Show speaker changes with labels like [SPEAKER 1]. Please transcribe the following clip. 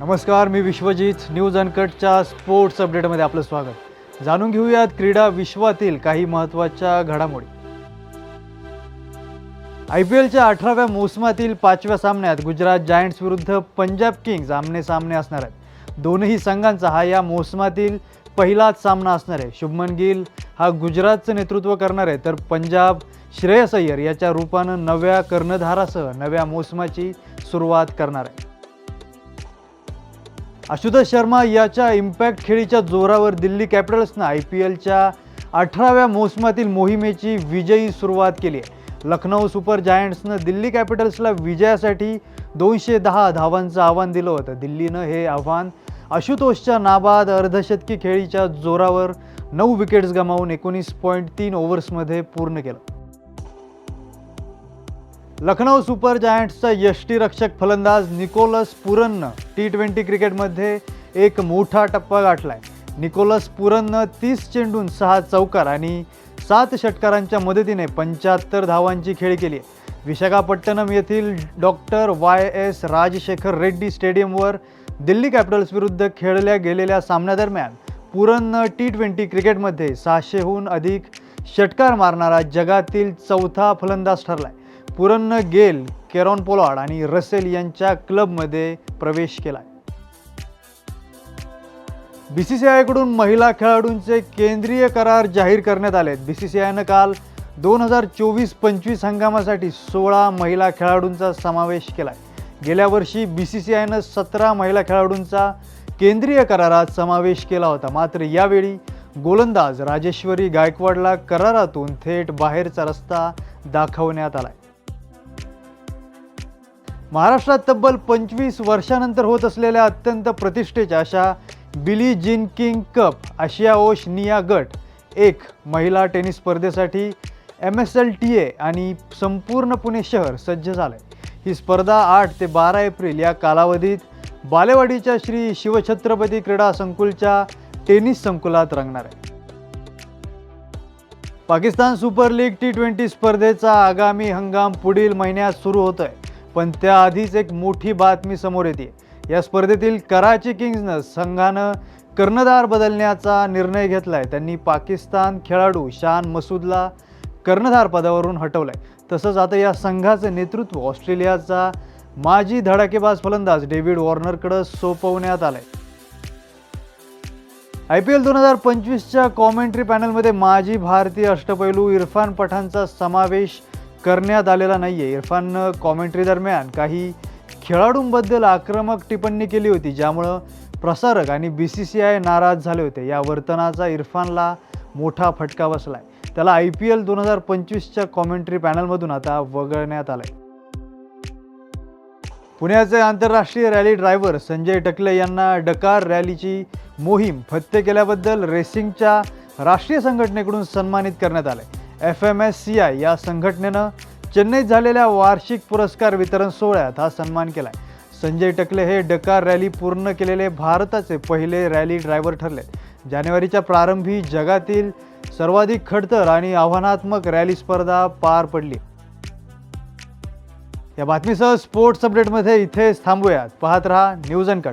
[SPEAKER 1] नमस्कार मी विश्वजित न्यूज अनकटच्या स्पोर्ट्स अपडेटमध्ये आपलं स्वागत. जाणून घेऊयात क्रीडा विश्वातील काही महत्त्वाच्या घडामोडी. आय पी एलच्या अठराव्या मोसमातील पाचव्या सामन्यात गुजरात जायंट्स विरुद्ध पंजाब किंग्ज आमने सामने असणार आहेत. दोनही संघांचा हा या मोसमातील पहिलाच सामना असणार आहे. शुभमन गिल हा गुजरातचं नेतृत्व करणार आहे तर पंजाब श्रेयस अय्यर याच्या रूपानं नव्या कर्णधारासह नव्या मोसमाची सुरुवात करणार आहे. आशुतोष शर्मा याच्या इम्पॅक्ट खेळीच्या जोरावर दिल्ली कॅपिटल्सनं आय पी एलच्या अठराव्या मोसमातील मोहिमेची विजयी सुरुवात केली आहे. लखनौ सुपर जायंट्सनं दिल्ली कॅपिटल्सला विजयासाठी दोनशे दहा धावांचं आव्हान दिलं होतं. दिल्लीनं हे आव्हान आशुतोषच्या नाबाद अर्धशतकी खेळीच्या जोरावर नऊ विकेट्स गमावून एकोणीस पॉईंट तीन ओव्हर्समध्ये पूर्ण केलं. लखनौ सुपर जायंट्सचा यष्टीरक्षक फलंदाज निकोलस पुरननं टी ट्वेंटी क्रिकेटमध्ये एक मोठा टप्पा गाठलाय. निकोलस पुरननं तीस चेंडून सहा चौकार आणि सात षटकारांच्या मदतीने पंच्याहत्तर धावांची खेळी केली आहे. विशाखापट्टणम येथील doctor Y S Rajasekhar Reddy स्टेडियमवर दिल्ली कॅपिटल्स विरुद्ध खेळल्या गेलेल्या सामन्यादरम्यान पुरननं टी ट्वेंटी क्रिकेटमध्ये सहाशेहून अधिक षटकार मारणारा जगातील चौथा फलंदाज ठरलाय. पुरननं गेल केरॉन पोलॉड आणि रसेल यांच्या क्लबमध्ये प्रवेश केला बी सी सी आयकडून महिला खेळाडूंचे केंद्रीय करार जाहीर करण्यात आले बी सी सी आयनं काल दोन हजार चोवीस पंचवीस हंगामासाठी सोळा महिला खेळाडूंचा समावेश केला आहे गेल्या वर्षी बी सी सी आयनं सतरा महिला खेळाडूंचा केंद्रीय करारात समावेश केला होता. मात्र यावेळी गोलंदाज राजेश्वरी गायकवाडला करारातून थेट बाहेरचा रस्ता दाखवण्यात आला आहे महाराष्ट्रात तब्बल पंचवीस वर्षानंतर होत असलेल्या अत्यंत प्रतिष्ठेच्या अशा बिली जिन किंग कप आशिया ओशनिया गट एक महिला टेनिस स्पर्धेसाठी M S L T A आणि संपूर्ण पुणे शहर सज्ज झालं आहे ही स्पर्धा आठ ते बारा एप्रिल या कालावधीत बालेवाडीच्या श्री शिवछत्रपती क्रीडा संकुलच्या टेनिस संकुलात रंगणार आहे. Pakistan super league T twenty स्पर्धेचा आगामी हंगाम पुढील महिन्यात सुरू होत आहे पण त्याआधीच एक मोठी बातमी समोर येते. या स्पर्धेतील कराची किंग्जनं संघानं कर्णधार बदलण्याचा निर्णय घेतला आहे त्यांनी पाकिस्तान खेळाडू शान मसूदला कर्णधार पदावरून आहे तसंच आता या संघाचं नेतृत्व ऑस्ट्रेलियाचा माजी धडाकेबाज फलंदाज डेव्हिड वॉर्नरकडं सोपवण्यात आलंय. आय पी एल दोन हजार पंचवीसच्या कॉमेंट्री पॅनलमध्ये माजी भारतीय अष्टपैलू इरफान पठाणचा समावेश करण्यात आलेला नाही आहे इरफाननं कॉमेंट्री दरम्यान काही खेळाडूंबद्दल आक्रमक टिप्पणी केली होती ज्यामुळं प्रसारक आणि बी सी सी आय नाराज झाले होते. या वर्तनाचा इरफानला मोठा फटका बसला आहे त्याला आय पी एल दोन हजार पंचवीसच्या कॉमेंट्री पॅनलमधून आता वगळण्यात आलं आहे पुण्याचे आंतरराष्ट्रीय रॅली ड्रायव्हर संजय टकले यांना डकार रॅलीची मोहीम फत्ते केल्याबद्दल रेसिंगच्या राष्ट्रीय संघटनेकडून सन्मानित करण्यात आलं आहे F M S C I या संघटनेनं चेन्नईत झालेल्या वार्षिक पुरस्कार वितरण सोहळ्यात हा सन्मान केला आहे संजय टकले हे डकार रॅली पूर्ण केलेले भारताचे पहिले रॅली ड्रायव्हर ठरले जानेवारीच्या प्रारंभी जगातील सर्वाधिक खडतर आणि आव्हानात्मक रॅली स्पर्धा पार पडली. या बातमीसह स्पोर्ट्स अपडेटमध्ये इथेच थांबूयात. पाहत रहा न्यूज अँड कट